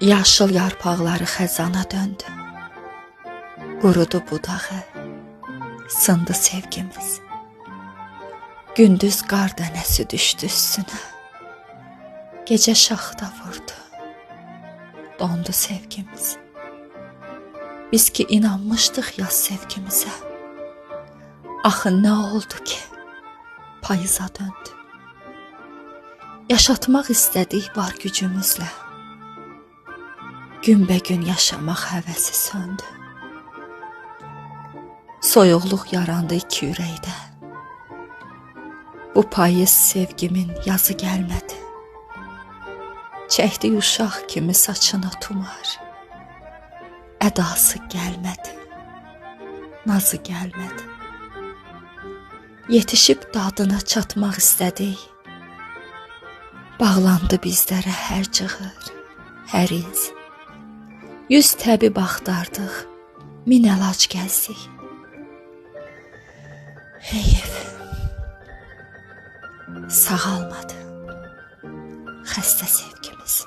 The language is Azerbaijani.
Yaşıl yarpaqları xəzana döndü. Qurudu budağı, sındı sevgimiz. Gündüz qar dənəsi düşdü üstünə. Gecə şaxta vurdu. Dondu sevgimiz. Biz ki inanmışdıq yaz sevgimizə. Axı nə oldu ki? Payıza döndü. Yaşatmaq istədik var gücümüzlə. Günbəgün yaşamaq həvəsi söndü. Soyuqluq yarandı iki ürəkdə. Bu payız sevgimin yazı gəlmədi. Çəkdi uşaq kimi saçına tumar. Ədası gəlmədi. Nazı gəlmədi. Yetişib dadına çatmaq istədik. Bağlandı bizlərə hər cığır, hər iz. Yüz təbib axtardıq, min əlac gəzdik. Heyf. Sağalmadı. Xəstə sevgimiz.